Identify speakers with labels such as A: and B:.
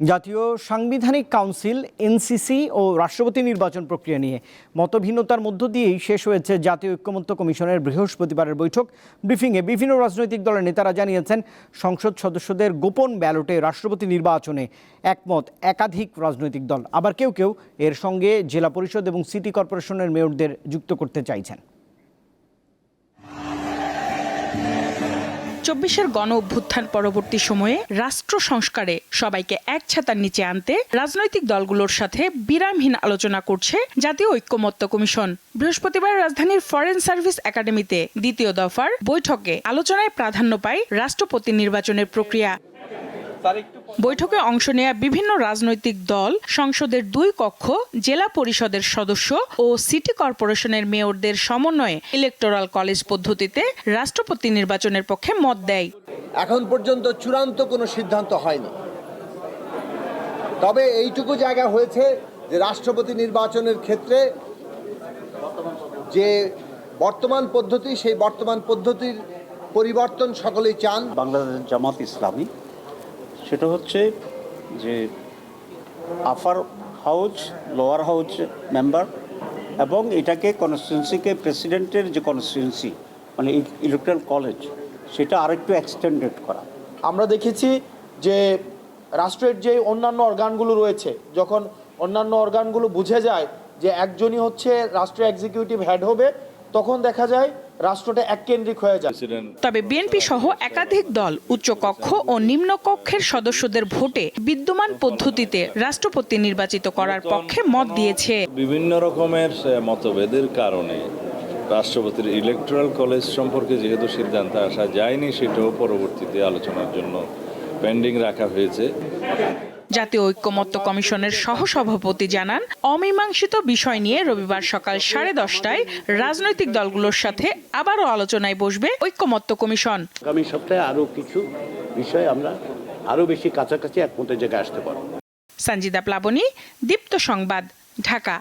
A: জাতীয় সাংবিধানিক council, NCC ও রাষ্ট্রপতি নির্বাচন প্রক্রিয়া নিয়ে মতভিন্নতার মধ্য দিয়েই শেষ হয়েছে জাতীয় ঐক্যমত্য কমিশনের বৃহস্পতিবারের বৈঠক। ব্রিফিংয়ে বিভিন্ন রাজনৈতিক দলের নেতারা জানিয়েছেন, সংসদ সদস্যদের গোপন ব্যালটে রাষ্ট্রপতি নির্বাচনে একমত একাধিক রাজনৈতিক দল। আবার কেউ কেউ এর সঙ্গে জেলা পরিষদ এবং সিটি কর্পোরেশনের মেয়রদের যুক্ত করতে চাইছেন।
B: চব্বিশের গণ অভ্যুত্থান পরবর্তী সময়ে রাষ্ট্র সংস্কারে সবাইকে এক ছাতার নিচে আনতে রাজনৈতিক দলগুলোর সাথে বিরামহীন আলোচনা করছে জাতীয় ঐক্যমত্য কমিশন। বৃহস্পতিবার রাজধানীর ফরেন সার্ভিস একাডেমিতে দ্বিতীয় দফার বৈঠকে আলোচনায় প্রাধান্য পায় রাষ্ট্রপতি নির্বাচনের প্রক্রিয়া। বৈঠকে অংশ নেয়া বিভিন্ন রাজনৈতিক দল সংসদের দুই কক্ষ জেলা পরিষদের সদস্য ও সিটি কর্পোরেশনের মেয়রদের সমন্বয়ে ইলেকটোরাল কলেজ পদ্ধতিতে রাষ্ট্রপতি নির্বাচনের পক্ষে মত দেয়।
C: এখন পর্যন্ত চূড়ান্ত কোনো সিদ্ধান্ত হয়নি। তবে এইটুকু জায়গা হয়েছে যে রাষ্ট্রপতি নির্বাচনের ক্ষেত্রে যে বর্তমান পদ্ধতি সেই বর্তমান পদ্ধতির পরিবর্তন সকলেই চান।
D: বাংলাদেশ জামাত ইসলামী সেটা হচ্ছে যে upper house lower house member এবং এটাকে কনস্টিটুয়েন্সিকে প্রেসিডেন্টের যে কনস্টিটুয়েন্সি মানে ইলেকট্রাল কলেজ সেটা আরেকটু এক্সটেন্ডেড করা।
E: আমরা দেখেছি যে রাষ্ট্রের যে অন্যান্য অর্গানগুলো রয়েছে, যখন অন্যান্য অর্গানগুলো বুঝে যায় যে একজনই হচ্ছে রাষ্ট্রের এক্সিকিউটিভ হেড হবে, তখন দেখা যায় রাষ্ট্রটা এককেন্দ্রিক হয়ে যায়।
B: তবে বিএনপি সহ একাধিক দল উচ্চকক্ষ ও নিম্নকক্ষের সদস্যদের ভোটে বিদ্যমান পদ্ধতিতে রাষ্ট্রপতি নির্বাচিত করার পক্ষে মত দিয়েছে।
F: বিভিন্ন রকমের মতভেদের কারণে রাষ্ট্রপতির ইলেকট্রাল কলেজ সম্পর্কে যেহেতু সিদ্ধান্ত আসা যায়নি সেটাও পরবর্তীতে আলোচনার জন্য পেন্ডিং রাখা হয়েছে।
B: জাতীয় ঐক্যমত্য কমিশনের সহসভাপতি জানান অমীমাংসিত বিষয় নিয়ে রবিবার সকাল সাড়ে দশটায় রাজনৈতিক দলগুলোর সাথে আবারও আলোচনায় বসবে ঐক্যমত্য কমিশন।
G: আগামী সপ্তাহে আরও কিছু বিষয় আমরা আরও বেশি কাছাকাছি একমতের জায়গায় আসতে পারব।
B: সঞ্জিদা প্লাবনী দীপ্ত সংবাদ ঢাকা।